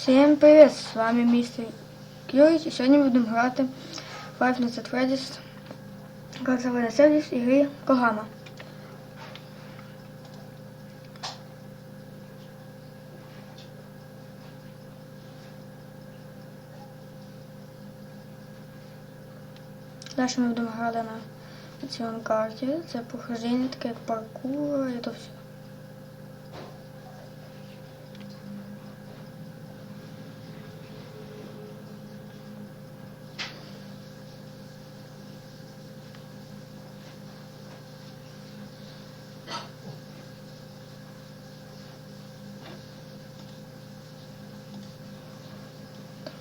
Всім привіт! З вами містер Юрій і сьогодні будемо грати Five Nights at Freddy's Голосовий сервіс ігри Когама. Далі ми будемо грати на цій карті. Це прохождення таке як паркур і то все.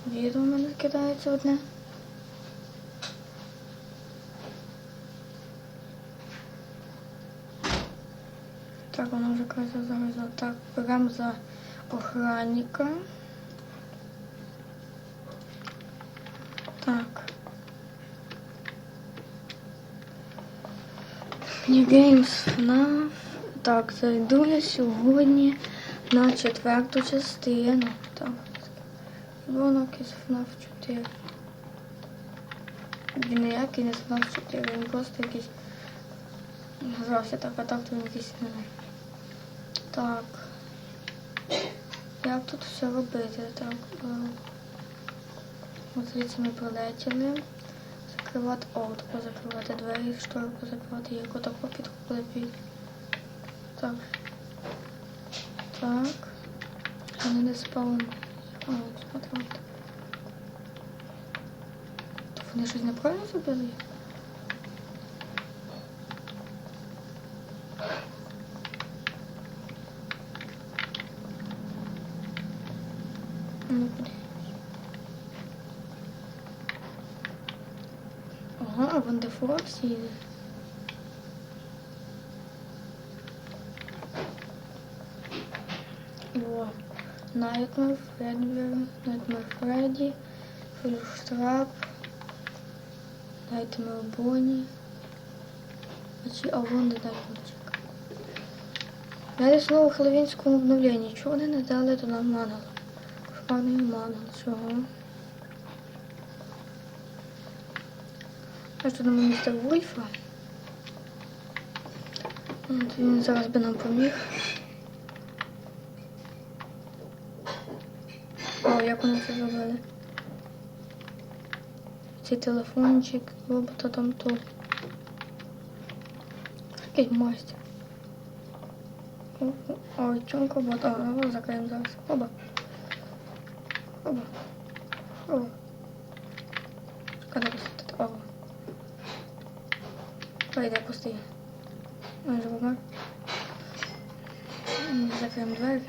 Відео в мене кидається одне. Так, воно вже каже зараз. Так, беремо за охранника. Так. Games FNAF. Так, зайду я сьогодні на четверту частину. Так. Дзвонок із FNAF 4. Він ніякий не FNAF 4, він просто якийсь грався так, а так то він якийсь не. Так. Як тут все робити? Так. е, звідси ми прилетіли. Закривати. О, тако закривати двері, шторку закривати, як отако підходить під. Так. Так. Вони не спали. О, смотрите. То вони щось неправильно зробили? Ну? Ага, вон де Фоксі їде. О, Nightmare, Fredbear, Nightmare Freddy, Флюштрап, Nightmare Bonnie. А а вон Nightmare. Я знову в Хеллоуінському обновленні. Чого вони не дали до нам мангал? Кошмарний мангал, чого? А що нам містер Вульфа? От Він зараз би нам поміг. О, як вони це зробили? Цей телефончик, робота там тут. Якийсь о, Ой, чонко, вот, а, його закриємо зараз. Оба. Оба. Оба. Коли пустити? Оба. Ой, де пустий. Ой, же помер. Закриємо двері.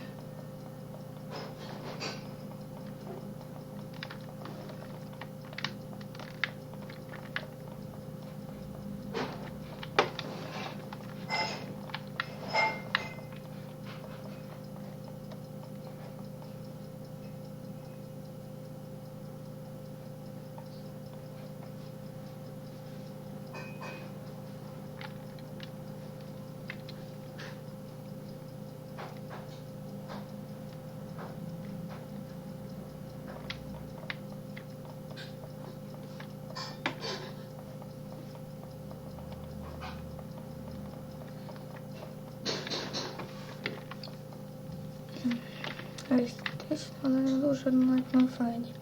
Естетично, але не дуже на файні.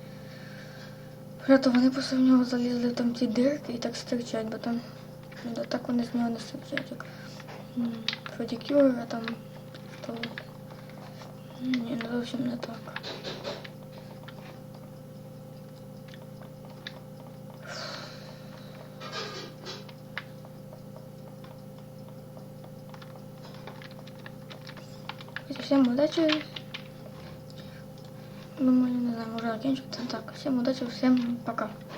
Правда, вони просто в нього залізли там ті дирки і так стирчать, бо там ну, так вони з нього не стирчать, як м, Фредді а там то ні, не зовсім не так. Всем удачи. Думаю, не знаю, уже закінчувати. Так, всем удачи, всем пока.